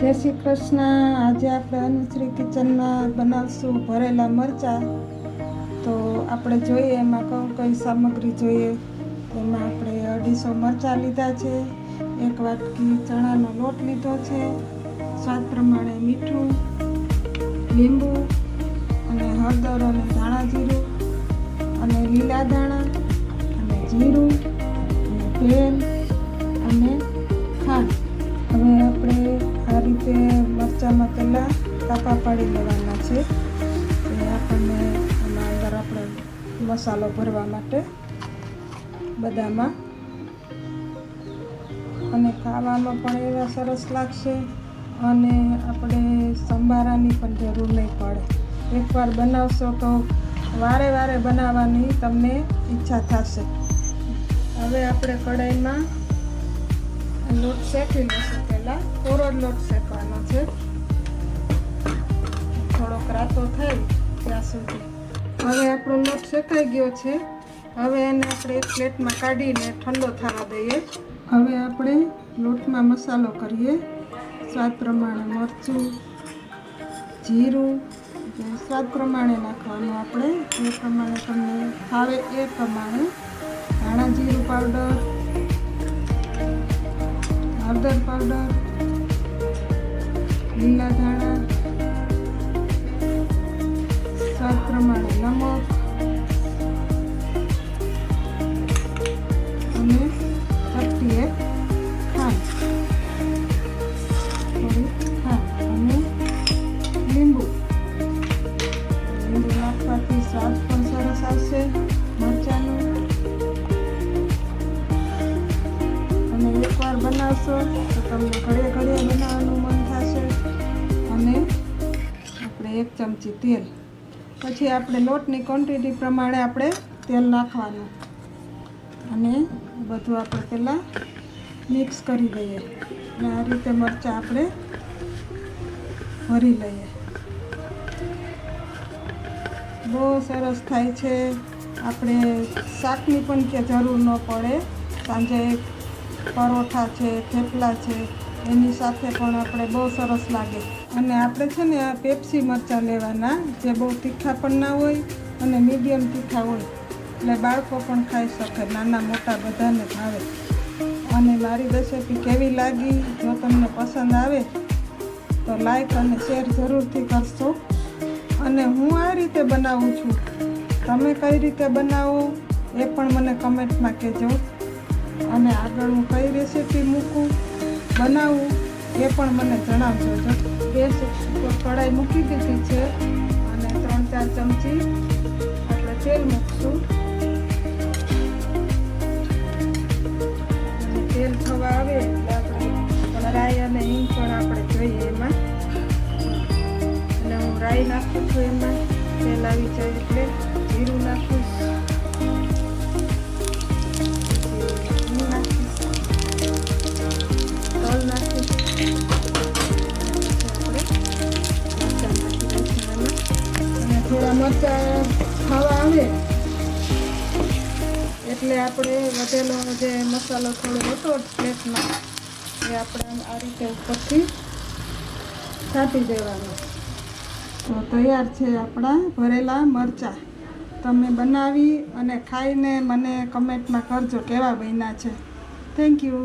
જય શ્રી કૃષ્ણ. આજે આપણે અનુશ્રી કિચનમાં બનાવશું ભરેલા મરચાં. તો આપણે જોઈએ, એમાં કઈ કઈ સામગ્રી જોઈએ? તેમાં આપણે અઢીસો મરચાં લીધા છે. એક વાટકી ચણાનો લોટ લીધો છે. સ્વાદ પ્રમાણે મીઠું, લીંબુ અને હળદર અને ધાણા જીરું અને લીલા ધાણા અને જીરું અને તેલ અને રીતે મરચાંમાં પહેલાં કાપા પાડી લેવાના છે. એ આપણને એમાં અંદર આપણે મસાલો ભરવા માટે બધામાં. અને ખાવામાં પણ એવા સરસ લાગશે. અને આપણે સંભારાની પણ જરૂર નહીં પડે. એકવાર બનાવશો તો વારે વારે બનાવવાની તમને ઈચ્છા થશે. હવે આપણે કઢાઈમાં લોટ શેકી લઈશું પહેલાં. કોરો લોટ શેકવાનો છે. થોડોક રાતો થાય ત્યાં સુધી. હવે આપણો લોટ શેકાઈ ગયો છે. હવે એને આપણે એક પ્લેટમાં કાઢીને ઠંડો થવા દઈએ. હવે આપણે લોટમાં મસાલો કરીએ. સ્વાદ પ્રમાણે મરચું, જીરું સ્વાદ પ્રમાણે નાખવાનું આપણે. એ પ્રમાણે તમને ફાવે એ પ્રમાણે ધાણા જીરું પાવડર હળદર પાવડર લીલા ધાણા સ્વાદ પ્રમાણે નમક અને ચપટીએ ખાંડ થોડી ખાંડ અને લીંબુ લીંબુ નાખવાથી સ્વાદ પણ સરસ આવશે મરચાંનો અને એકવાર બનાવશો તો તમને ઘડે ઘડે બનાવવાનું એક ચમચી તેલ. પછી આપણે લોટની ક્વોન્ટિટી પ્રમાણે આપણે તેલ નાખવાનું. અને બધું આપણે પહેલાં મિક્સ કરી દઈએ અને આ રીતે મરચાં આપણે ભરી લઈએ. બહુ સરસ થાય છે. આપણે શાકની પણ કે જરૂર ન પડે. સાંજે પરોઠા છે, થેપલા છે એની સાથે પણ આપણે બહુ સરસ લાગે. અને આપણે છે ને આ પેપ્સી મરચાં લેવાના, જે બહુ તીખા પણ ના હોય અને મીડિયમ તીખા હોય. એટલે બાળકો પણ ખાઈ શકે, નાના મોટા બધાને ભાવે. અને મારી રેસીપી કેવી લાગી, જો તમને પસંદ આવે, તો લાઈક અને શેર જરૂરથી કરશો. અને હું આ રીતે બનાવું છું. તમે કઈ રીતે બનાવો, એ પણ મને કમેન્ટમાં કહેજો. અને આગળ હું કઈ રેસીપી મૂકું બનાવું એ પણ મને જણાવજો. જો ગેસ ઉપર કઢાઈ મૂકી દીધી છે અને ત્રણ ચાર ચમચી આપણે તેલ મૂકશું. તેલ થવા આવે એટલે આપણે રાઈ અને હિંગ પણ આપણે જોઈએ એમાં. એટલે હું રાઈ નાખું છું એમાં. તેલ આવી જાય એટલે જીરું નાખું હું મરચાં ખાવા આવે, એટલે આપણે વધેલો જે મસાલો થોડો હતો પ્લેટમાં, એ આપણે આ રીતે ઉપરથી છાંટી દેવાનો. તો તૈયાર છે આપણા ભરેલા મરચાં. તમે બનાવી અને ખાઈને મને કમેન્ટમાં કરજો કેવા બન્યા છે. Thank you